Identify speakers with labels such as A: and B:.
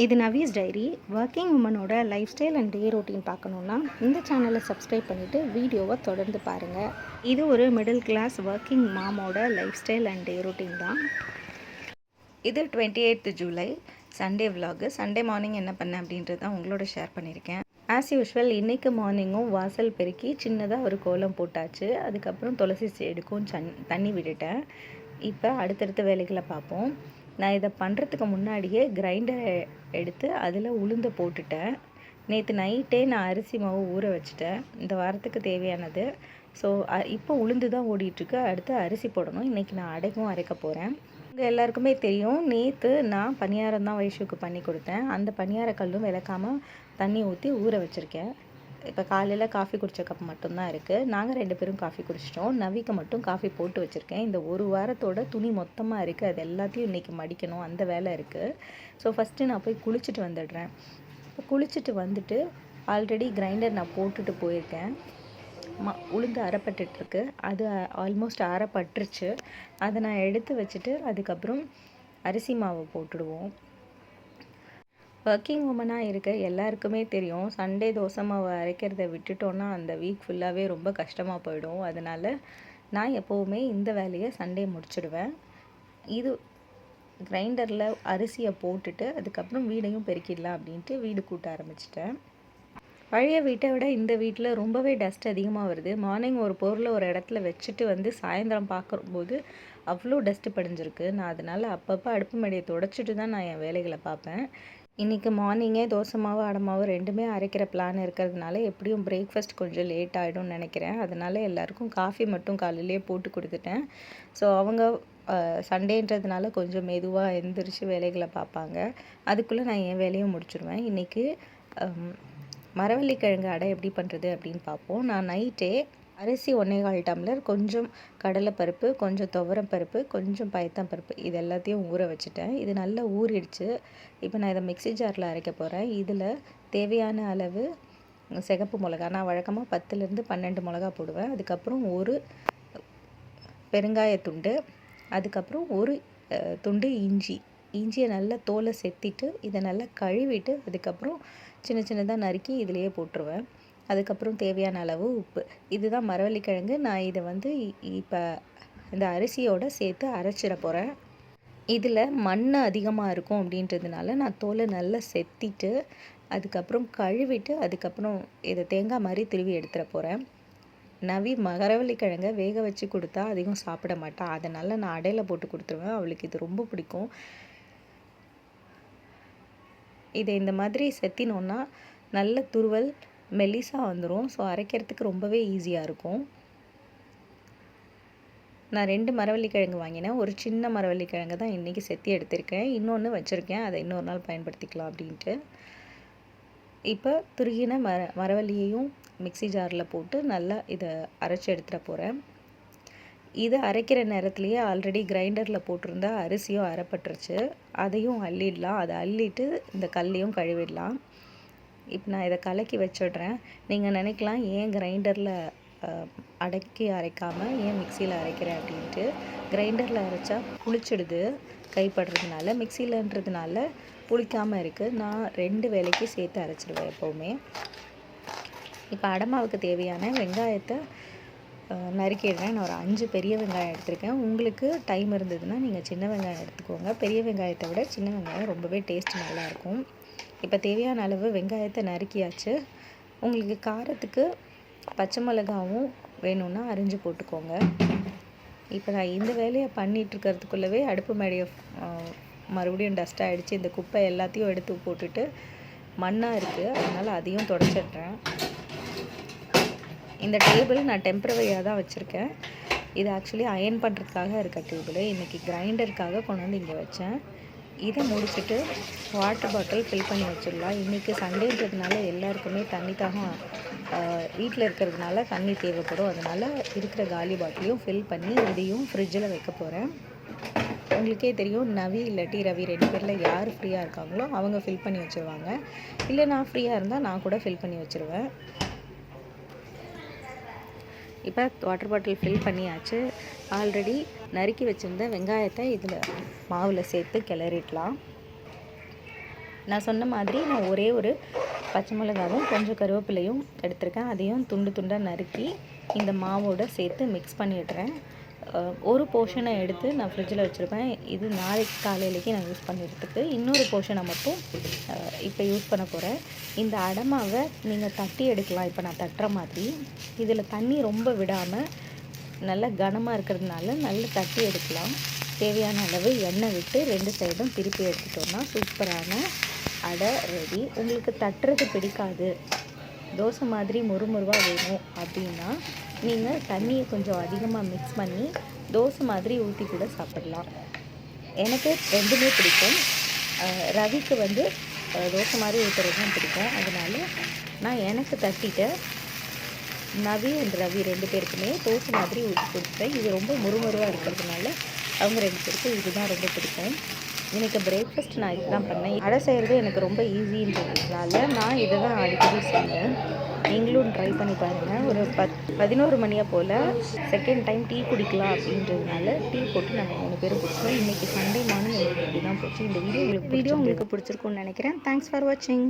A: இது நவீஸ் diary. Working உமனோட life style and day routine பார்க்கணுன்னா இந்த சேனலை சப்ஸ்கிரைப் பண்ணிவிட்டு வீடியோவை தொடர்ந்து பாருங்கள் இது ஒரு middle class working மாமோட life style and day routine தான். இது twenty eighth July Sunday vlog Sunday morning என்ன பண்ணேன் அப்படின்றது தான் உங்களோட ஷேர் பண்ணியிருக்கேன் ஆஸ் யூஷுவல் இன்றைக்கு மார்னிங்கும் வாசல் பெருக்கி சின்னதாக ஒரு கோலம் போட்டாச்சு. அதுக்கப்புறம் துளசி செடிக்கும் சன் தண்ணி விட்டுட்டேன். இப்போ அடுத்தடுத்த வேலைகளை பார்ப்போம். நான் இதை பண்ணுறதுக்கு முன்னாடியே கிரைண்டரை எடுத்து அதில் உளுந்தை போட்டுட்டேன். நேற்று நைட்டே நான் அரிசி மாவு ஊற வச்சுட்டேன். இந்த வாரத்துக்கு தேவையானது. ஸோ இப்போ உளுந்து தான் ஓடிட்டுருக்கு. அடுத்து அரிசி போடணும். இன்றைக்கி நான் அடைக்கும் அரைக்க போகிறேன் உங்கள் எல்லாருக்குமே தெரியும் நேற்று நான் பணியாரம் தான் வைஷுக்கு பண்ணி கொடுத்தேன். அந்த பணியார கல்லும் விளக்காமல் தண்ணி ஊற்றி ஊற வச்சுருக்கேன். இப்போ காலையில் காஃபி குடித்த கப் மட்டும்தான் இருக்குது நாங்கள் ரெண்டு பேரும் காஃபி குடிச்சிட்டோம். நவிக்கு மட்டும் காஃபி போட்டு வச்சுருக்கேன். இந்த ஒரு வாரத்தோட துணி மொத்தமாக இருக்குது அது எல்லாத்தையும் இன்றைக்கி மடிக்கணும். அந்த வேலை இருக்குது ஸோ ஃபஸ்ட்டு நான் போய் குளிச்சுட்டு வந்துடுறேன். இப்போ குளிச்சுட்டு வந்துட்டு ஆல்ரெடி கிரைண்டர் நான் போட்டுட்டு போயிருக்கேன். ம உளுந்து அறப்பட்டுருக்கு அது ஆல்மோஸ்ட் அரைப்பட்டுருச்சு. அதை நான் எடுத்து வச்சுட்டு அதுக்கப்புறம் அரிசி மாவை போட்டுடுவோம். ஒர்க்கிங் உமனாக இருக்க எல்லாருக்குமே தெரியும். சண்டே தோசை மாவு அரைக்கிறத விட்டுட்டோன்னா அந்த வீக் ஃபுல்லாகவே ரொம்ப கஷ்டமாக போயிடும். அதனால் நான் எப்போவுமே இந்த வேலையை சண்டே முடிச்சிடுவேன். இது கிரைண்டரில் அரிசியை போட்டுட்டு அதுக்கப்புறம் வீடையும் பெருக்கிடலாம் அப்படின்ட்டு வீடு கூட்ட ஆரம்பிச்சிட்டேன். பழைய வீட்டை விட இந்த வீட்டில் ரொம்பவே டஸ்ட் அதிகமாக வருது. மார்னிங் ஒரு பொருளை ஒரு இடத்துல வச்சுட்டு வந்து சாயந்தரம் பார்க்கும்போது அவ்வளோ டஸ்ட்டு படிஞ்சிருக்கு. நான் அதனால் அப்பப்போ அடுப்பு மேடையை தொடச்சிட்டு தான் நான் என் வேலைகளை பார்ப்பேன். இன்றைக்கி மார்னிங்கே தோசை மாவு அடை மாவு ரெண்டுமே அரைக்கிற பிளான் இருக்கிறதுனால எப்படியும் பிரேக்ஃபாஸ்ட் கொஞ்சம் லேட் ஆகிடும்னு நினைக்கிறேன். அதனால் எல்லாருக்கும் காஃபி மட்டும் காலையிலேயே போட்டு கொடுத்துட்டேன். ஸோ அவங்க சண்டேன்றதுனால கொஞ்சம் மெதுவாக எந்திரிச்சு வேலைகளை பார்ப்பாங்க. அதுக்குள்ளே நான் என் வேலையும் முடிச்சிடுவேன் இன்றைக்கி மரவள்ளிக்கிழங்கு அடை எப்படி பண்ணுறது அப்படின்னு பார்ப்போம். நான் நைட்டே அரிசி ஒன்றேகால் டம்ளர் கொஞ்சம் கடலைப்பருப்பு கொஞ்சம் துவரம் பருப்பு கொஞ்சம் பருப்பு இது எல்லாத்தையும் ஊற வச்சுட்டேன். இது நல்லா ஊறிடுச்சு. இப்போ நான் இதை மிக்ஸி ஜாரில் அரைக்க போகிறேன் இதில் தேவையான அளவு சிகப்பு மிளகா நான் வழக்கமாக பத்துலேருந்து பன்னெண்டு மிளகா போடுவேன். அதுக்கப்புறம் ஒரு பெருங்காயத்துண்டு அதுக்கப்புறம் ஒரு துண்டு இஞ்சி. இஞ்சியை நல்லா தோலை செத்திட்டு இதை நல்லா கழுவிட்டு அதுக்கப்புறம் சின்ன சின்னதாக நறுக்கி இதிலையே போட்டுருவேன். அதுக்கப்புறம் தேவையான அளவு உப்பு. இதுதான் மரவள்ளிக்கிழங்கு. நான் இதை வந்து இப்போ இந்த அரிசியோடு சேர்த்து அரைச்சிட போகிறேன் இதில் மண் அதிகமாக இருக்கும் அப்படின்றதுனால நான் தோலை நல்லா செத்திட்டு அதுக்கப்புறம் கழுவிட்டு அதுக்கப்புறம் இதை தேங்காய் மாதிரி திருவி எடுத்துட போகிறேன் நவி மரவள்ளிக்கிழங்க வேக வச்சு கொடுத்தா அதிகம் சாப்பிட மாட்டான் அதனால் நான் அடையில் போட்டு கொடுத்துருவேன். அவளுக்கு இது ரொம்ப பிடிக்கும். இதை இந்த மாதிரி செத்தினோன்னா நல்ல துருவல் மெல்லிசாக வந்துடும் ஸோ அரைக்கிறதுக்கு ரொம்பவே ஈஸியாக இருக்கும். நான் ரெண்டு மரவள்ளிக்கிழங்கு வாங்கினேன். ஒரு சின்ன மரவள்ளிக்கிழங்கு தான் இன்றைக்கி செத்தி எடுத்திருக்கேன். இன்னொன்று வச்சுருக்கேன். அதை இன்னொரு நாள் பயன்படுத்திக்கலாம் அப்படின்ட்டு. இப்போ துருகின மர மரவள்ளியையும் மிக்சி ஜாரில் போட்டு நல்லா இதை அரைச்சி எடுத்துகிட போகிறேன் இதை அரைக்கிற நேரத்துலையே ஆல்ரெடி கிரைண்டரில் போட்டிருந்தா அரிசியும் அரைப்பட்டுருச்சு. அதையும் அள்ளிடலாம். அதை அள்ளிட்டு இந்த கல்லையும் கழுவிடலாம். இப்போ நான் இதை கலக்கி வச்சிடுறேன். நீங்கள் நினைக்கலாம் ஏன் கிரைண்டரில் அடக்கி அரைக்காமல் ஏன் மிக்சியில் அரைக்கிறேன் அப்படின்ட்டு. கிரைண்டரில் அரைச்சா புளிச்சிடுது கைப்படுறதுனால மிக்சியிலன்றதுனால புளிக்காமல் இருக்குது நான் ரெண்டு வேலைக்கு சேர்த்து அரைச்சிடுவேன் எப்போவுமே. இப்போ அடமாவுக்கு தேவையான வெங்காயத்தை நறுக்கிடுறேன். நான் ஒரு அஞ்சு பெரிய வெங்காயம் எடுத்திருக்கேன். உங்களுக்கு டைம் இருந்ததுன்னா நீங்கள் சின்ன வெங்காயம் எடுத்துக்கோங்க. பெரிய வெங்காயத்தை விட சின்ன வெங்காயம் ரொம்பவே டேஸ்ட் நல்லாயிருக்கும் இப்போ தேவையான அளவு வெங்காயத்தை நறுக்கியாச்சு. உங்களுக்கு காரத்துக்கு பச்சை மிளகாவும் வேணும்னா அரிஞ்சு போட்டுக்கோங்க. இப்போ நான் இந்த வேலையை பண்ணிகிட்ருக்கிறதுக்குள்ளவே அடுப்பு மேடையை மறுபடியும் டஸ்ட் ஆகிடுச்சு இந்த குப்பை எல்லாத்தையும் எடுத்து போட்டுட்டு மண்ணாக இருக்குது அதனால் அதையும் தொடச்சிட்றேன். இந்த டேபிள் நான் டெம்பரவரியாக தான் வச்சுருக்கேன். இது ஆக்சுவலி அயன் பண்ணுறதுக்காக இருக்க டேபிள் இன்றைக்கி கிரைண்டருக்காக கொண்டு வந்து இங்கே வச்சேன். இதை முடிச்சுட்டு வாட்டர் பாட்டில் ஃபில் பண்ணி வச்சிடலாம். இன்றைக்கி சண்டேன்றதுனால எல்லாருக்குமே தண்ணி தாகம் வீட்டில் இருக்கிறதுனால தண்ணி தேவைப்படும். அதனால் இருக்கிற காலி பாட்டிலையும் ஃபில் பண்ணி இதையும் ஃப்ரிட்ஜில் வைக்க போகிறேன் உங்களுக்கே தெரியும் நவி இல்லாட்டி ரவி ரெண்டு பேரில் யார் ஃப்ரீயாக இருக்காங்களோ அவங்க ஃபில் பண்ணி வச்சுருவாங்க. இல்லை நான் ஃப்ரீயாக இருந்தால் நான் கூட ஃபில் பண்ணி வச்சுருவேன். இப்போ வாட்டர் பாட்டில் ஃபில் பண்ணியாச்சு. ஆல்ரெடி நறுக்கி வச்சுருந்த வெங்காயத்தை இதில் மாவில் சேர்த்து கிளறிடலாம். நான் சொன்ன மாதிரி நான் ஒரே ஒரு பச்சை மிளகாவும் கொஞ்சம் கருவேப்பிலையும் எடுத்திருக்கேன். அதையும் துண்டு துண்டாக நறுக்கி இந்த மாவோட சேர்த்து மிக்ஸ் பண்ணிடுறேன். ஒரு போர்ஷனை எடுத்து நான் ஃப்ரிட்ஜில் வச்சுருப்பேன். இது நாளைக்கு காலையிலேக்கு நான் யூஸ் பண்ணுறதுக்கு இன்னொரு போர்ஷனை மட்டும் இப்போ யூஸ் பண்ண போகிறேன் இந்த அடமாவை நீங்கள் தட்டி எடுக்கலாம். இப்போ நான் தட்டுற மாதிரி. இதில் தண்ணி ரொம்ப விடாமல் நல்லா கனமாக இருக்கிறதுனால நல்லா தட்டி எடுக்கலாம். தேவையான அளவு எண்ணெய் விட்டு ரெண்டு சைடும் திருப்பி எடுத்துட்டோம்னா சூப்பரான அடை ரெடி உங்களுக்கு தட்டுறது பிடிக்காது. தோசை மாதிரி முறுமுறுவாக வேணும் அப்படின்னா நீங்கள் தண்ணியை கொஞ்சம் அதிகமாக மிக்ஸ் பண்ணி தோசை மாதிரி ஊற்றி கூட சாப்பிடலாம். எனக்கு ரெண்டுமே பிடிக்கும். ரவிக்கு வந்து தோசை மாதிரி ஊற்றுறது தான் பிடிக்கும். அதனால் நான் எனக்கு தட்டிட்டு நவி அண்ட் ரவி ரெண்டு பேருக்குமே தோசை மாதிரி ஊற்றி கொடுத்துட்டேன். இது ரொம்ப முறுமுறுவாக இருக்கிறதுனால அவங்க ரெண்டு பேருக்கும் இதுதான் ரொம்ப பிடிக்கும். எனக்கு பிரேக்ஃபாஸ்ட் நான் இதுதான் பண்ணேன். அடை செய்கிறது எனக்கு ரொம்ப ஈஸின்றதுனால நான் இதை தான் அடிக்கடி செய்வேன். நீங்களும் ட்ரை பண்ணி பாருங்கள் ஒரு பத் பதினோரு மணியை போல் செகண்ட் டைம் டீ குடிக்கலாம் அப்படின்றதுனால டீ போட்டு நாங்கள் மூணு பேரும் குடிச்சோம். இன்றைக்கி சண்டே மார்னிங் எங்களுக்கு இப்படி தான் போச்சு. இந்த வீடியோ உங்களுக்கு வீடியோ உங்களுக்கு பிடிச்சிருக்கும்னு நினைக்கிறேன். தேங்க்ஸ் ஃபார் வாட்சிங்